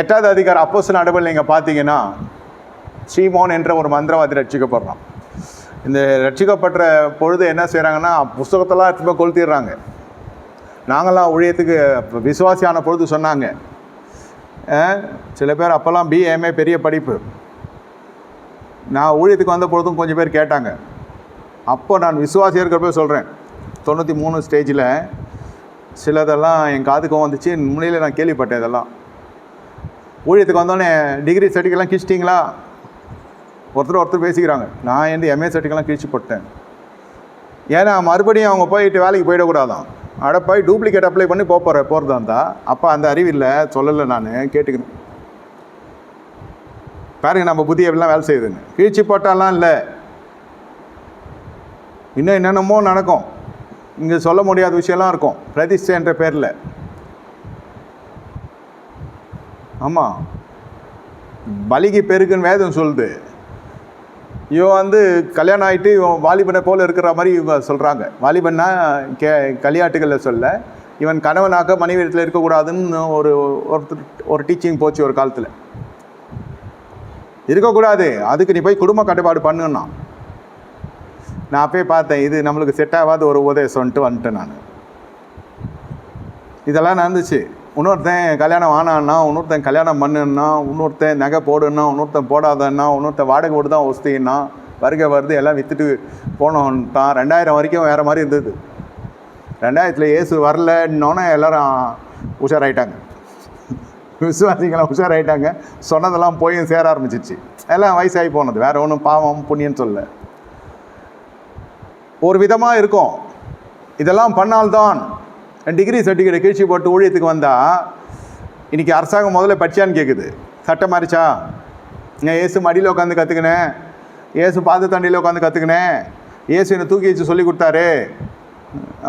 எட்டாவது அதிகார அப்போஸ் நடுவில் நீங்கள் பார்த்தீங்கன்னா சீமோன் என்ற ஒரு மந்திரவாதி ரட்சிக்கப்படுறான். இந்த ரட்சிக்கப்படுற பொழுது என்ன செய்கிறாங்கன்னா புஸ்தகத்தெல்லாம் எடுத்து கொளுத்திடுறாங்க. நாங்களாம் ஊழியத்துக்கு விசுவாசியான பொழுது சொன்னாங்க. சில பேர் அப்போல்லாம் பிஏஎம்ஏ பெரிய படிப்பு. நான் ஊழியத்துக்கு வந்த பொழுதும் கொஞ்சம் பேர் கேட்டாங்க. அப்போ நான் விசுவாசி இருக்கிறப்ப சொல்கிறேன் தொண்ணூற்றி மூணு ஸ்டேஜில் சிலதெல்லாம் என் காதுக்கும் வந்துச்சு. முன்னையில் நான் கேள்விப்பட்டேன் இதெல்லாம். ஊழியத்துக்கு வந்தோடனே டிகிரி சர்டிஃபிகேட்லாம் கிழிச்சிட்டிங்களா? ஒருத்தர் ஒருத்தர் பேசிக்கிறாங்க. நான் வந்து எம்ஏ சர்டிஃபிகேட்லாம் கிழிச்சு போட்டேன். ஏன்னா மறுபடியும் அவங்க போயிட்டு வேலைக்கு போயிடக்கூடாதான். அட போய் டூப்ளிகேட் அப்ளை பண்ணி போக போகிற போகிறதா இருந்தா அப்போ அந்த அறிவு இல்லை சொல்லலை நான் கேட்டுக்கணும் பாருங்க நம்ம புத்தி எப்படிலாம் வேலை செய்யுதுங்க. கிழிச்சு போட்டாலாம் இல்லை. இன்னும் என்னென்னமோ நடக்கும். இங்கே சொல்ல முடியாத விஷயம்லாம் இருக்கும். பிரதிஷ்டைன்ற பேரில். ஆமாம் பலிக்கு பெருக்குன்னு வேதம் சொல்லுது. இவன் வந்து கல்யாணம் ஆகிட்டு இவன் வாலிபனை போல் இருக்கிற மாதிரி இவங்க சொல்கிறாங்க வாலிபன்னா கே கலியாட்டுகளில் சொல்ல இவன் கணவனாக மனைவி இருக்கக்கூடாதுன்னு ஒரு ஒருத்தர் ஒரு டீச்சிங் போச்சு ஒரு காலத்தில். இருக்கக்கூடாது. அதுக்கு நீ போய் குடும்ப கட்டுப்பாடு பண்ணுன்னா. நான் அப்பயே பார்த்தேன் இது நம்மளுக்கு செட் ஆகாத ஒரு உபதேசம்ன்ட்டு வந்துட்டேன் நான். இதெல்லாம் நடந்துச்சு. இன்னொருத்தன் கல்யாணம் ஆனான்னா இன்னொருத்தன் கல்யாணம் பண்ணுன்னா இன்னொருத்தன் நகை போடுன்னா இன்னொருத்தன் போடாதன்னா இன்னொருத்தன் வாடகை ஓடு தான் ஒஸ்தின்னா வருகை வருது எல்லாம் விற்றுட்டு போனோன்ட்டான் ரெண்டாயிரம் வரைக்கும் வேறு மாதிரி இருந்தது. ரெண்டாயிரத்தில் ஏசு வரலன்னொன்னே எல்லோரும் உஷாராயிட்டாங்க. விசுவாசிங்களாம் உஷாராயிட்டாங்க. சொன்னதெல்லாம் போய் சேர ஆரம்பிச்சிச்சு. எல்லாம் வயசாகி போனது. வேறு ஒன்றும் பாவம் புண்ணியன்னு சொல்ல ஒரு விதமாக இருக்கும். இதெல்லாம் பண்ணால்தான் டிகிரி சர்டிஃபிகேட் கீழ்ச்சி போட்டு ஊழியத்துக்கு வந்தால் இன்றைக்கி அரசாங்கம் முதல்ல படிச்சான்னு கேட்குது சட்டம் மாறிச்சா? நான் ஏசு மடியில் உட்காந்து கற்றுக்கினேன் ஏசு பாத தண்டியில் உட்காந்து கற்றுக்கினேன் ஏசு என்னை தூக்கி வச்சு சொல்லி கொடுத்தாரு.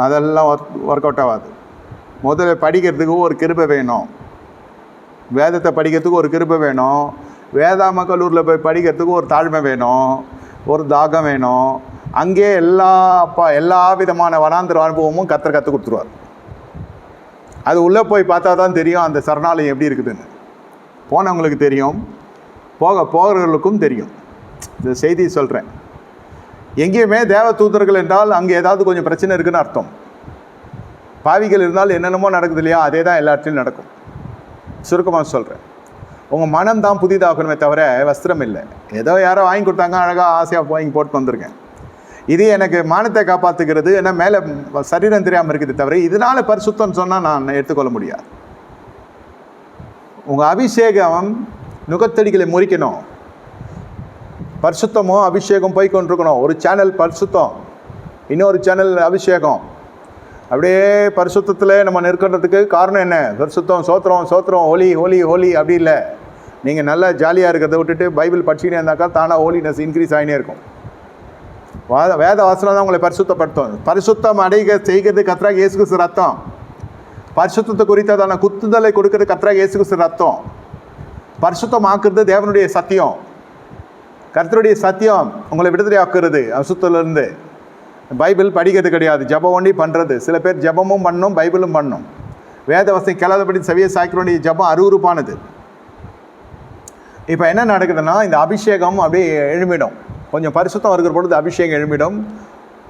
அதெல்லாம் ஒர்க் ஒர்க் அவுட் ஆகாது. முதல்ல படிக்கிறதுக்கு ஒரு கிருபை வேணும். வேதத்தை படிக்கிறதுக்கு ஒரு கிருபை வேணும். வேதாம கல்லூரியில் போய் படிக்கிறதுக்கு ஒரு தாழ்மை வேணும். ஒரு தாகம் வேணும். அங்கே எல்லா அப்பா எல்லா விதமான வனாந்திர அனுபவமும் கத்தர் கற்றுக் கொடுத்துருவார். அது உள்ளே போய் பார்த்தா தான் தெரியும் அந்த சரணாலயம் எப்படி இருக்குதுன்னு. போனவங்களுக்கு தெரியும். போக போகிறவர்களுக்கும் தெரியும். இந்த செய்தி சொல்கிறேன் எங்கேயுமே தேவ தூதர்கள் என்றால் அங்கே ஏதாவது கொஞ்சம் பிரச்சனை இருக்குன்னு அர்த்தம். பாவிகள் இருந்தால் என்னென்னமோ நடக்குது இல்லையா? அதே தான் எல்லா இடத்துலையும் நடக்கும். சுருக்கமாக சொல்கிறேன் உங்கள் மனம் தான் புதிதாகணுமே தவிர வஸ்திரம் இல்லை. ஏதோ யாரோ வாங்கி கொடுத்தாங்க. அழகாக ஆசையாக வாங்கி போட்டு வந்திருக்கேன். இது எனக்கு மானத்தை காப்பாற்றுகிறது ஏன்னா மேலே சரீரம் தெரியாமல் இருக்குது தவிர இதனால பரிசுத்தம் சொன்னால் நான் எடுத்துக்கொள்ள முடியாது. உங்கள் அபிஷேகம் நுகத்தடிகளை முறிக்கணும். பரிசுத்தமும் அபிஷேகம் போய் கொண்டிருக்கணும். ஒரு சேனல் பரிசுத்தம் இன்னொரு சேனல் அபிஷேகம். அப்படியே பரிசுத்தத்தில் நம்ம நிற்கிறதுக்கு காரணம் என்ன? பரிசுத்தம் சோத்திரம் சோத்திரம் ஹோலி ஹோலி ஹோலி அப்படி இல்லை. நீங்கள் நல்லா ஜாலியாக இருக்கிறத விட்டுட்டு பைபிள் படிச்சுக்கிட்டே இருந்தாக்கா தானாக ஹோலினஸ் இன்க்ரீஸ் ஆகினே இருக்கும். வாத வேத வாசனம் தான் உங்களை பரிசுத்தப்படுத்தும். பரிசுத்தம் அடைக செய்கிறது கத்ராக இயேசு கிறிஸ்து ரத்தம். பரிசுத்தத்தை குறித்ததான குத்துதலை கொடுக்கறது கத்ராக இயேசு கிறிஸ்து ரத்தம். பரிசுத்தமாக்குறது தேவனுடைய சத்தியம். கர்த்தருடைய சத்தியம் உங்களை விடுதலை ஆக்குறது அசுத்திலிருந்து பைபிள் படிக்கிறது கிடையாது ஜெபம் ஒண்டி பண்ணுறது சில பேர் ஜெபமும் பண்ணும் பைபிளும் பண்ணும். வேத வசதி கிளதபடி செவிய சாய்க்கிறோடைய ஜெபம் அருவருப்பானது. இப்போ என்ன நடக்குதுன்னா இந்த அபிஷேகம் அப்படியே எழும்பிடும். கொஞ்சம் பரிசுத்தம் இருக்கிற பொழுது அபிஷேகம் எழும்பிடும்.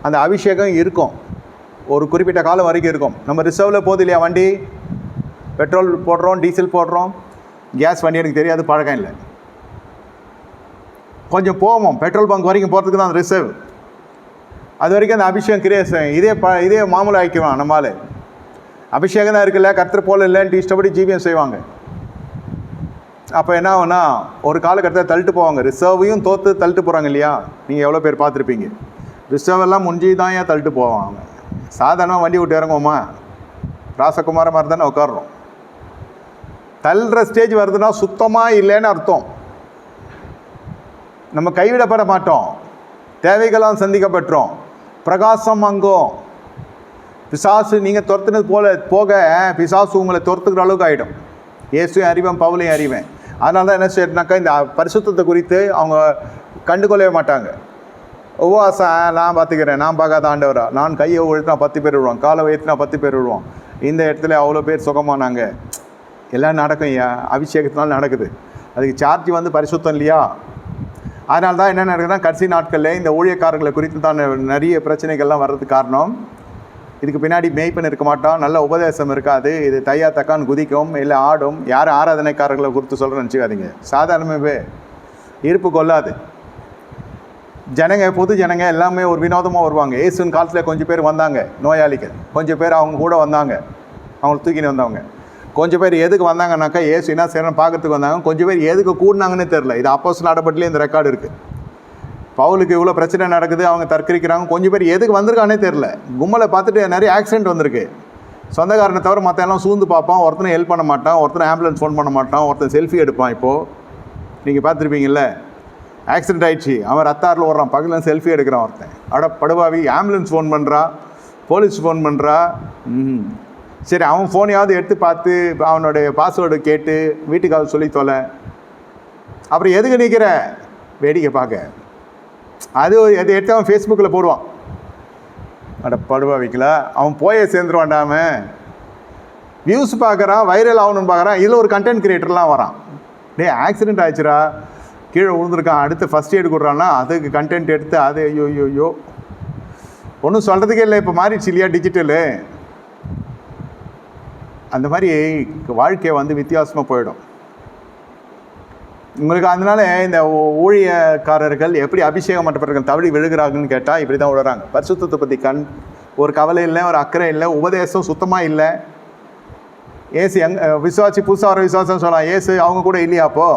அந்த அபிஷேகம் இருக்கும். ஒரு குறிப்பிட்ட காலம் வரைக்கும் இருக்கும். நம்ம ரிசர்வில் போகுது இல்லையா வண்டி? பெட்ரோல் போடுறோம் டீசல் போடுறோம். கேஸ் வண்டி எனக்கு தெரியாது பழக்கம் இல்லை. கொஞ்சம் போவோம். பெட்ரோல் பங்க் வரைக்கும் போகிறதுக்கு தான் அந்த ரிசர்வ் அது வரைக்கும் அந்த அபிஷேகம் கிரியேஸ் இதே ப இதே மாமூல் ஆக்கிடுவான் நம்மால். அபிஷேகம் தான் இருக்குல்ல கர்த்தர் போல இல்லைன்ட்டு இஷ்டப்படி ஜீவியம் செய்வாங்க. அப்போ என்ன ஆகுனா ஒரு காலகட்டத்தை தள்ளிட்டு போவாங்க. ரிசர்வையும் தோற்று தள்ளிட்டு போகிறாங்க இல்லையா? நீங்கள் எவ்வளோ பேர் பார்த்துருப்பீங்க. ரிசர்வ் எல்லாம் முடிஞ்சு தான் ஏன் தள்ளிட்டு போவாங்க? சாதாரணமாக வண்டி விட்டு இறங்குவோமா? ராசகுமார மாதிரி தானே உட்காடுறோம் தள்ளுற ஸ்டேஜ் வருதுன்னா சுத்தமாக இல்லைன்னு அர்த்தம். நம்ம கைவிடப்பட மாட்டோம். தேவைகளாம் சந்திக்கப்பட்டோம் பிரகாசம் அங்கும். பிசாசு நீங்கள் துரத்துனது போல போக பிசாசு உங்களை துரத்துக்கிற அளவுக்கு ஆகிடும் இயேசுவையும் அறிவேன் பவுலையும் அறிவேன். அதனால தான் என்ன செய்யறதுனாக்கா இந்த பரிசுத்தத்தை குறித்து அவங்க கண்டுகொள்ளவே மாட்டாங்க. உபவாசம் நான் பார்த்துக்கிறேன் நான் பார்க்காத ஆண்டவரா. நான் கையை உழுத்தினா பத்து பேர் விடுவான் காலை உயர்த்தினா பத்து பேர் விடுவான் இந்த இடத்துல அவ்வளோ பேர் சுகமானாங்க. எல்லாம் நடக்கும் ஐயா அபிஷேகத்தினால நடக்குது. அதுக்கு சார்ஜ் வந்து பரிசுத்தம் இல்லையா? அதனால தான் என்ன நடக்குதுன்னா கடைசி நாட்களில் இந்த ஊழியக்காரர்களை குறித்து தான் நிறைய பிரச்சனைகள்லாம் வர்றதுக்கு காரணம். இதுக்கு பின்னாடி மேய்ப்பன் இருக்க மாட்டான் நல்ல உபதேசம் இருக்காது. இது தையா தக்கான் குதிக்கும் இல்லை ஆடும். யார் ஆராதனைக்காரர்களை குறித்து சொல்கிறேன் நினச்சிக்காதீங்க. சாதாரணமாகவே இருப்பு கொள்ளாது. ஜனங்க பொது ஜனங்க எல்லாமே ஒரு வினோதமாக வருவாங்க. ஏசுன் காலத்தில் கொஞ்சம் பேர் வந்தாங்க நோயாளிகள். கொஞ்சம் பேர் அவங்க கூட வந்தாங்க. அவங்கள தூக்கின்னு வந்தவங்க. கொஞ்சம் பேர் எதுக்கு வந்தாங்கன்னாக்கா ஏசு என்ன செய்யணும் பார்க்கறதுக்கு வந்தாங்க. கொஞ்சம் பேர் எதுக்கு கூடினாங்கன்னு தெரில இது அப்போஸ் நடப்பட்டிலே இந்த ரெக்கார்டு இருக்குது பவுலுக்கு இவ்வளோ பிரச்சனை நடக்குது அவங்க தற்கரிக்கிறாங்க. கொஞ்சம் பேர் எதுக்கு வந்திருக்கானே தெரில கும்பலை பார்த்துட்டு நிறைய ஆக்சிடென்ட் வந்திருக்கு. சொந்தக்காரனை தவிர மற்ற எல்லாம் சூழ்ந்து பார்ப்பான். ஒருத்தனை ஹெல்ப் பண்ண மாட்டான். ஒருத்தனை ஆம்புலன்ஸ் ஃபோன் பண்ண மாட்டான். ஒருத்தன் செல்ஃபி எடுப்பான் இப்போது நீங்கள் பார்த்துருப்பீங்கள்ல ஆக்சிடென்ட் ஆயிடுச்சு. அவன் ரத்தாரில் ஓடுறான். பக்கத்தில் செல்ஃபி எடுக்கிறான் ஒருத்தன். அட படுபாவி ஆம்புலன்ஸ் ஃபோன் பண்ணுறா போலீஸ் ஃபோன் பண்ணுறா ம் சரி அவன் ஃபோனையாவது எடுத்து பார்த்து அவனுடைய பாஸ்வேர்டு கேட்டு வீட்டுக்காவது சொல்லி தொலை. அப்புறம் எதுக்கு நிற்கிற வேடிக்கை பார்க்க. அது ஒரு- எதை எடுத்து அவன் ஃபேஸ்புக்கில் போடுவான். அட படுவா வைக்கல அவன் போயே சேர்ந்துருவான்டாம. வியூஸ் பார்க்குறான் வைரல் ஆகணும்னு பார்க்குறான் இதில் ஒரு கண்டென்ட் கிரியேட்டர்லாம் வரான். டேய் ஆக்சிடென்ட் ஆயிடுச்சுரா கீழே விழுந்திருக்கான். அடுத்து ஃபஸ்ட் எய்டு கொடுறான்னா அதுக்கு கண்டென்ட் எடுத்து அது ஐயோ ஐயோ ஐயோ ஒன்றும் சொல்கிறதுக்கே இல்லை. இப்போ மாறிடுச்சு இல்லையா டிஜிட்டலு அந்த மாதிரி வாழ்க்கை வந்து வித்தியாசமாக போயிடும். உங்களுக்கு அதனால இந்த ஊழியக்காரர்கள் எப்படி அபிஷேகம் மற்றவர்கள் தவறி விழுகிறாங்கன்னு கேட்டால் இப்படி தான் விழுறாங்க பரிசுத்தத்தை பற்றி கண் ஒரு கவலை இல்லை ஒரு அக்கறை இல்லை உபதேசம் சுத்தமாக இல்லை. ஏசு எங் விசுவாசி புதுசாக வர விசுவாசம் சொல்லலாம் ஏசு அவங்க கூட இல்லையா அப்போ?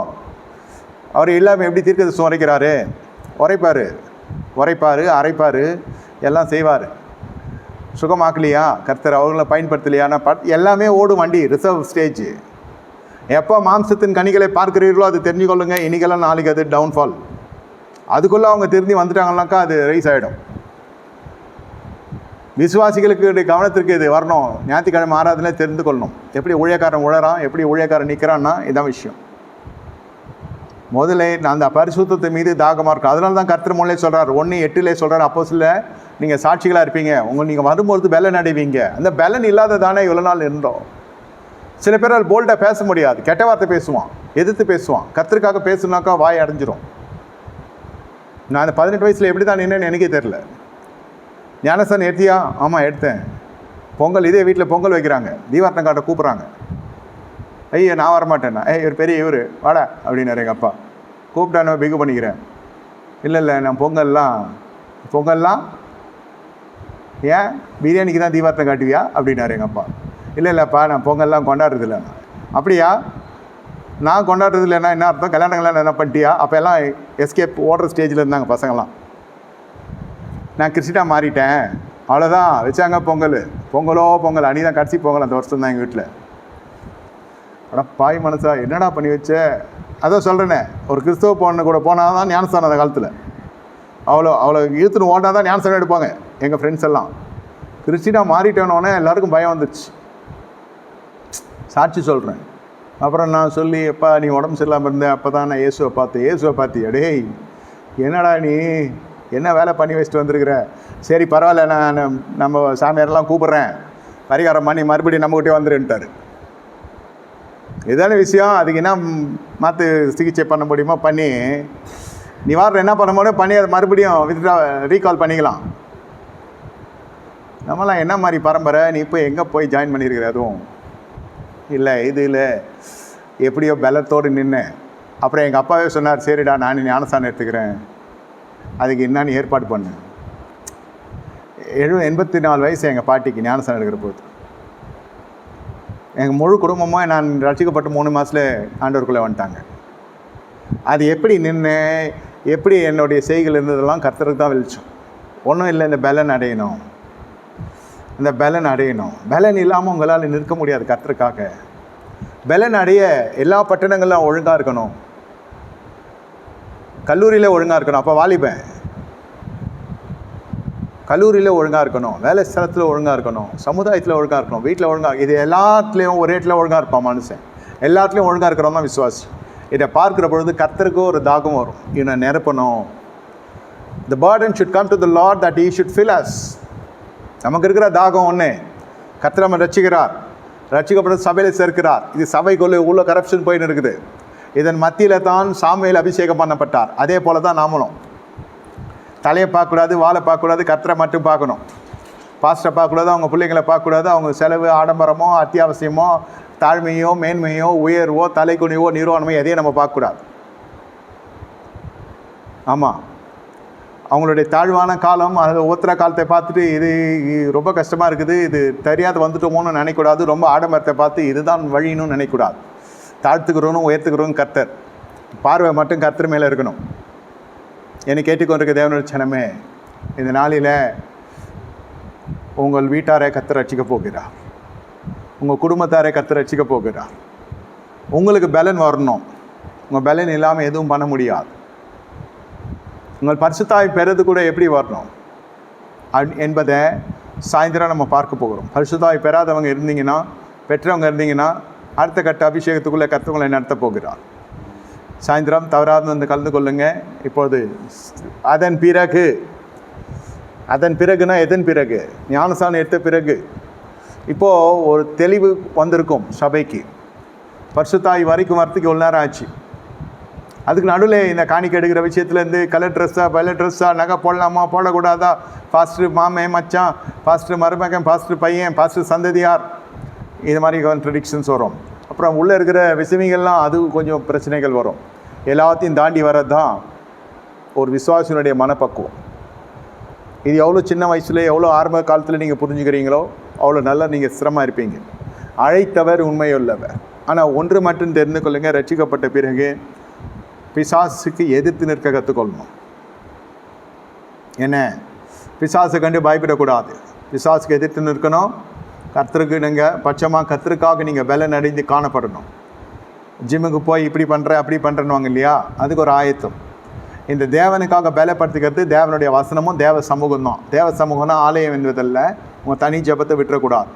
அவர் இல்லாமல் எப்படி தீர்க்கதரிசனம் உரைக்கிறாரு? உரைப்பார். உரைப்பார் அரைப்பார் எல்லாம் செய்வார். சுகமாக்கலையா? கர்த்தர் அவங்கள பயன்படுத்தலையானா? பட் எல்லாமே ஓடும் வண்டி ரிசர்வ் ஸ்டேஜ் எப்போ மாம்சத்தின் கனிகளை பார்க்கிறீர்களோ அது தெரிஞ்சுக்கொள்ளுங்க. இன்னைக்கெல்லாம் நாளைக்கு அது டவுன்ஃபால் அதுக்குள்ளே அவங்க திரும்பி வந்துட்டாங்கனாக்கா அது ரைஸ் ஆகிடும் விசுவாசிகளுக்கு கவனத்திற்கு இது வரணும். ஞாயிற்றுக்கிழமை ஆராதனை தெரிந்து கொள்ளணும். எப்படி ஊழியக்காரன் உழறான் எப்படி ஊழியக்காரன் நிற்கிறான்னா இதான் விஷயம். முதல்ல நான் அந்த பரிசுத்தத்தை மீது தாகமாக இருக்கும். அதனால தான் கர்த்தர் மூலே சொல்கிறார் ஒன்று எட்டுலே சொல்கிறார் அப்போ சில நீங்கள் சாட்சிகளாக இருப்பீங்க. உங்கள் நீங்கள் வரும்போது பலன் அடைவீங்க. அந்த பெலன் இல்லாததானே இவ்வளோ நாள் இருந்தோம். சில பேரால் போல்டாக பேச முடியாது. கெட்ட வார்த்தை பேசுவான். எதிர்த்து பேசுவான். கர்த்தருக்காக பேசுனாக்கா வாய் அடைஞ்சிரும். நான் அந்த பதினெட்டு வயசில் எப்படி தான் நின்னேன்னு எனக்கே தெரில ஞானசன் எடுத்தியா? ஆமாம் எடுத்தேன். பொங்கல் இதே வீட்டில் பொங்கல் வைக்கிறாங்க. தீவார்த்தம் காட்ட கூப்பிட்றாங்க. ஐயோ நான் வரமாட்டேண்ணா ஏய் இவர் பெரிய இவர். வாடா அப்படின்னாரு எங்கள் அப்பா. கூப்பிட்டா நான் பிகு பண்ணிக்கிறேன். இல்லை இல்லை நான் பொங்கல்லாம் பொங்கல்லாம் ஏன்? பிரியாணிக்கு தான் தீபாரத்தை காட்டுவியா? அப்படின்னாரு எங்கள் அப்பா. இல்லை இல்லைப்பா நான் பொங்கல்லாம் கொண்டாடுறதில்ல. அப்படியா? நான் கொண்டாடுறது இல்லைன்னா என்ன அர்த்தம்? கல்யாணம் கல்யாணம் என்ன பண்ணிட்டியா? அப்போ எல்லாம் எஸ்கேப் ஓடுற ஸ்டேஜில் இருந்தாங்க பசங்களாம் நான் கிறிஸ்டினா மாறிட்டேன். அவ்வளோதான் வச்சாங்க பொங்கல். பொங்கலோ பொங்கல். அணி தான் கடைசி பொங்கல் அந்த வருஷம் தான் எங்கள் வீட்டில் ஆனால் பாய் மனசா என்னடா பண்ணி வச்ச? அதான் சொல்கிறேனே ஒரு கிறிஸ்தவ பொண்ணு கூட போனால் தான் ஞானஸ்தானம் அந்த காலத்தில். அவ்வளோ அவ்வளோ இழுத்துன்னு ஓட்டா தான் ஞானஸ்தானம் எடுப்பாங்க. எங்கள் ஃப்ரெண்ட்ஸ் எல்லாம். கிறிஸ்டினா மாறிட்டேனோடனே எல்லாருக்கும் பயம் வந்துடுச்சு சாட்சி சொல்கிறேன் அப்புறம் நான் சொல்லி எப்பா நீ உடம்பு சரியில்லாமல் இருந்தேன் அப்போ தான் நான் இயேசுவை பார்த்தேன். இயேசுவை பார்த்தியா? டேய் என்னடா நீ? என்ன வேலை பண்ணி வச்சுட்டு வந்திருக்கிற? சரி பரவாயில்ல நான் நம்ம சாமியாரெல்லாம் கூப்பிட்றேன். பரிகாரம் பண்ணி மறுபடியும் நம்மகிட்டே வந்துருன்ட்டார் இதான விஷயம்? அதுக்கு என்ன மாற்று சிகிச்சை பண்ண முடியுமோ பண்ணி நீ வார என்ன பண்ண முடியும் பண்ணி அதை மறுபடியும் வித்ட்ரா ரீகால் பண்ணிக்கலாம். நம்மலாம் என்ன மாதிரி பரம்பரை? நீ இப்போ எங்கே போய் ஜாயின் பண்ணியிருக்கிற அதுவும்? இல்லை இது இல்லை. எப்படியோ பலத்தோடு நின்று. அப்புறம் எங்கள் அப்பாவே சொன்னார் சரிடா நான் ஞானஸ்தானம் எடுத்துக்கிறேன். அதுக்கு என்னன்னு ஏற்பாடு பண்ணு. எழு எண்பத்தி நாலு வயசு எங்கள் பாட்டிக்கு ஞானஸ்தானம் எடுக்கிற போது. எங்கள் முழு குடும்பமாக நான் ரசிக்கப்பட்டு மூணு மாதத்தில் ஆண்டவருக்குள்ளே வந்துட்டாங்க. அது எப்படி நின்று? எப்படி என்னுடைய செய்கள் இருந்ததெல்லாம் கர்த்தருக்கு தான் வெளிச்சம். ஒன்றும் இல்லை இந்த பலன் அடையணும். இந்த பலன் அடையணும். பலன் இல்லாமல் உங்களால் நிற்க முடியாது கர்த்தருக்காக. பலன் அடைய எல்லா பட்டணங்களும் ஒழுங்காக இருக்கணும். கல்லூரியில் ஒழுங்காக இருக்கணும். அப்போ வாலிபன். கல்லூரியில் ஒழுங்காக இருக்கணும். வேலை ஸ்தலத்தில் ஒழுங்காக இருக்கணும். சமுதாயத்தில் ஒழுங்காக இருக்கணும். வீட்டில் ஒழுங்காக இது எல்லாத்துலேயும் ஒரே இடத்துல ஒழுங்காக இருப்பான் மனுஷன். எல்லாத்துலேயும் ஒழுங்காக இருக்கிறவன் தான் விசுவாசி. இதை பார்க்குற பொழுது கத்தருக்கு ஒரு தாகம் வரும். இவனை நிரப்பணும் the burden should come to the lord that he should fill us நமக்கு இருக்கிற தாகம் ஒன்று கத்தர் நம்ம ரசிக்கிறார் ரட்சிக்கப்பட்ட சபையில் சேர்க்கிறார். இது சபைக்குள்ளே உள்ள கரப்ஷன் போயின்னு இருக்குது. இதன் மத்தியில் தான் சாமியில் அபிஷேகம் பண்ணப்பட்டார். அதே போல தான் நாமளும். தலையை பார்க்கக்கூடாது வாழை பார்க்கக்கூடாது கத்தரை மட்டும் பார்க்கணும். பாஸ்டரை பார்க்கக்கூடாது அவங்க பிள்ளைங்களை பார்க்கக்கூடாது அவங்க செலவு ஆடம்பரமோ அத்தியாவசியமோ தாழ்மையோ மேன்மையோ உயர்வோ தலைக்குனிவோ நிறுவனமோ எதையும் நம்ம பார்க்கக்கூடாது. ஆமாம் அவங்களுடைய தாழ்வான காலம் அதில் ஒவ்வொருத்தர காலத்தை பார்த்துட்டு இது ரொம்ப கஷ்டமாக இருக்குது இது தெரியாத வந்துட்டோமோன்னு நினைக்கக்கூடாது ரொம்ப ஆடம்பரத்தை பார்த்து இதுதான் வழின்னு நினைக்கக்கூடாது. தாழ்த்துக்கிறவனும் உயர்த்துக்கிறவனும் கர்த்தர். பார்வை மட்டும் கர்த்தர் மேலே இருக்கணும். என்னை கேட்டுக்கொண்டிருக்க தேவனுடைய சனமே இந்த நாளில் உங்கள் வீட்டாரை கத்தர் ரட்சிக்க போகிறார். உங்கள் குடும்பத்தாரை கத்து ரசிக்க போகிறார். உங்களுக்கு பலன் வரணும். உங்கள் பலன் இல்லாமல் எதுவும் பண்ண முடியாது. உங்கள் பரிசுத்தாய் பெறது கூட எப்படி வரணும்? என்பதை சாயந்தரம் நம்ம பார்க்க போகிறோம். பரிசுத்தாய் பெறாதவங்க இருந்தீங்கன்னா பெற்றவங்க இருந்தீங்கன்னா அடுத்த கட்ட அபிஷேகத்துக்குள்ளே கத்தவங்களை நடத்த போகிறார். சாயந்தரம் தவறாது வந்து கலந்து கொள்ளுங்க. இப்போது அதன் பிறகு அதன் பிறகுனா எதன் பிறகு? ஞானசானம் எடுத்த பிறகு. இப்போது ஒரு தெளிவு வந்திருக்கும் சபைக்கு. பர்சுத்தாய் வரைக்கும் வரத்துக்கு ஒரு நேரம் ஆச்சு. அதுக்கு நடுவில் இந்த காணிக்கை எடுக்கிற விஷயத்துலேருந்து கலர் ட்ரெஸ்ஸா பலர் ட்ரெஸ்ஸா நகை போடலாமா போடக்கூடாதா? ஃபாஸ்ட்டு மாமே மச்சான்? ஃபாஸ்ட்டு மருமகன் ஃபாஸ்ட்டு பையன் ஃபாஸ்ட்டு சந்ததியார். இது மாதிரி கான்ட்ரடிக்ஷன்ஸ் வரும். அப்புறம் உள்ளே இருக்கிற விஷயங்கள்லாம் அது கொஞ்சம் பிரச்சனைகள் வரும். எல்லாத்தையும் தாண்டி வர்றது தான் ஒரு விசுவாசினுடைய மனப்பக்குவம். இது எவ்வளோ சின்ன வயசுல எவ்வளோ ஆரம்ப காலத்தில் நீங்கள் புரிஞ்சுக்கிறீங்களோ அவ்வளோ நல்லா நீங்கள் சிரமமாக இருப்பீங்க. அழைத்தவர் உண்மையுள்ளவர். ஆனால் ஒன்று மட்டும் தெரிந்து கொள்ளுங்க ரட்சிக்கப்பட்ட பிறகு பிசாசுக்கு எதிர்த்து நிற்க கற்றுக்கொள்ளணும் என்ன? பிசாசை கண்டு பயப்படக்கூடாது. பிசாசுக்கு எதிர்த்து நிற்கணும். கர்த்தருக்கு நீங்கள் பட்சமாக கர்த்தருக்காக நீங்கள் வேலை அடைந்து காணப்படணும். ஜிம்முக்கு போய் இப்படி பண்ணுறேன் அப்படி பண்ணுறேன்னு இல்லையா? அதுக்கு ஒரு ஆயத்தம். இந்த தேவனுக்காக பலப்படுத்திக்கிறது தேவனுடைய வசனமும் தேவ சமூகம் தான். தேவ சமூகம்னா ஆலயம் என்பதல்ல. உங்கள் தனி ஜெபத்தை விட்டுறக்கூடாது.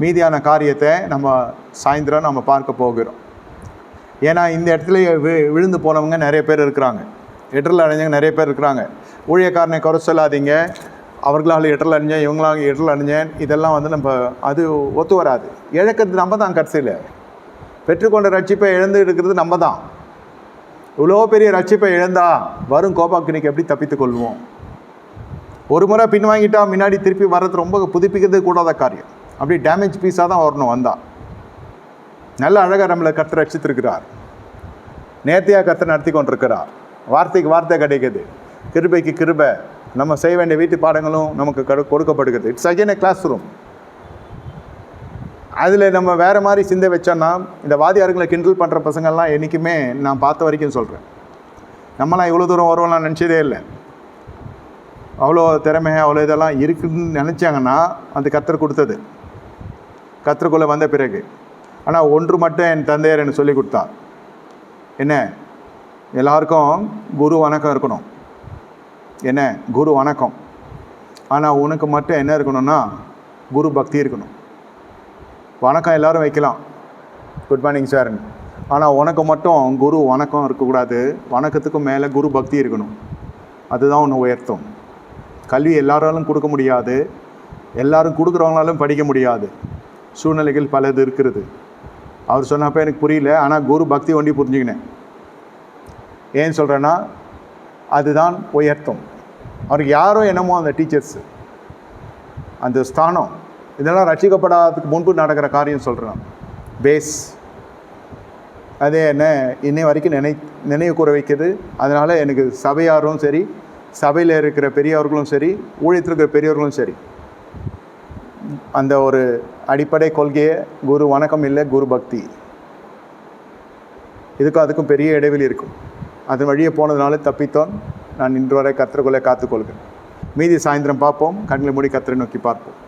மீதியான காரியத்தை நம்ம சாயந்தரம் நம்ம பார்க்க போகிறோம். ஏன்னா இந்த இடத்துல வி- விழுந்து போனவங்க நிறைய பேர் இருக்கிறாங்க. இடரில் அடைஞ்சவங்க நிறைய பேர் இருக்கிறாங்க. ஊழியக்காரனை குறை சொல்லாதீங்க. அவர்களால் இடரில் அடைஞ்சேன் இவங்களால் இடரில் அடைஞ்சேன். இதெல்லாம் வந்து நம்ம அது ஒத்து வராது. இழக்கிறது நம்ம தான் கடைசியில். பெற்றுக்கொண்ட ரட்சிப்பை இழந்து இருக்கிறது நம்ம தான். இவ்வளோ பெரிய ரட்சிப்பை இழந்தா வரும் கோபாக்கினிக்கு எப்படி தப்பித்து கொள்வோம்? ஒரு முறை பின் வாங்கிட்டா முன்னாடி திருப்பி வர்றது ரொம்ப புதுப்பிக்கிறது கூடாத காரியம். அப்படி டேமேஜ் பீஸாக தான் வரணும் வந்தா. நல்ல அழகாக நம்மளை கத்தை ரட்சித்திருக்கிறார். நேர்த்தியாக கத்தை நடத்தி கொண்டிருக்கிறார். வார்த்தைக்கு வார்த்தை கிடைக்குது. கிருபைக்கு கிருபை. நம்ம செய்ய வேண்டிய வீட்டு பாடங்களும் நமக்கு கொடுக்கப்படுகிறது. It's again a class room அதில் நம்ம வேறு மாதிரி சிந்தை வச்சோன்னா இந்த வாதியாருங்களை கிண்டல் பண்ணுற பசங்கள்லாம் என்றைக்குமே நான் பார்த்த வரைக்கும் சொல்கிறேன் நம்மளாம் இவ்வளோ தூரம் வருவோம் நான் நினச்சதே இல்லை. அவ்வளோ திறமை அவ்வளோ இதெல்லாம் இருக்குன்னு நினச்சாங்கன்னா அது கத்தர் கொடுத்தது. கத்தருக்குள்ளே வந்த பிறகு. ஆனால் ஒன்று மட்டும் என் தந்தையார் எனக்கு சொல்லி கொடுத்தார். என்ன? எல்லாருக்கும் குரு வணக்கம் இருக்கணும். என்ன? குரு வணக்கம். ஆனால் உனக்கு மட்டும் என்ன இருக்கணும்னா குரு பக்தி இருக்கணும். வணக்கம் எல்லாரும் வைக்கலாம். குட் மார்னிங் சார் ஆனால் உனக்கு மட்டும் குரு வணக்கம் இருக்கக்கூடாது. வணக்கத்துக்கும் மேலே குரு பக்தி இருக்கணும். அதுதான் உன்னை உயர்த்தும். கல்வி எல்லாராலும் கொடுக்க முடியாது. எல்லாரும் கொடுக்குறவங்களாலும் படிக்க முடியாது. சூழ்நிலைகள் பலது இருக்கிறது. அவர் சொன்னப்போ எனக்கு புரியல. ஆனால் குரு பக்தி ஒண்டி புரிஞ்சுக்கினேன். ஏன் சொல்கிறேன்னா அதுதான் உயர்த்தும். அவருக்கு யாரோ என்னமோ அந்த டீச்சர்ஸு அந்த ஸ்தானம் இதெல்லாம் ரட்சிக்கப்படாததுக்கு முன்பு நடக்கிற காரியம் சொல்கிறேன் பேஸ் அதே என்ன? இன்னை வரைக்கும் நினை நினைவு கூற வைக்கிறது அதனால் எனக்கு சபையாரும் சரி சபையில் இருக்கிற பெரியவர்களும் சரி ஊழியத்தில் இருக்கிற பெரியவர்களும் சரி. அந்த ஒரு அடிப்படை கொள்கையை குரு வணக்கம் இல்லை குரு பக்தி. இதுக்கும் அதுக்கும் பெரிய இடைவெளி இருக்கும். அதன் வழியே போனதுனால தப்பித்தோன் நான் இன்று வரை கத்திரக்குள்ளே காத்துக்கொள்கிறேன். மீதி சாயந்தரம் பார்ப்போம். கண்களை மூடி கத்திரை நோக்கி பார்ப்போம்.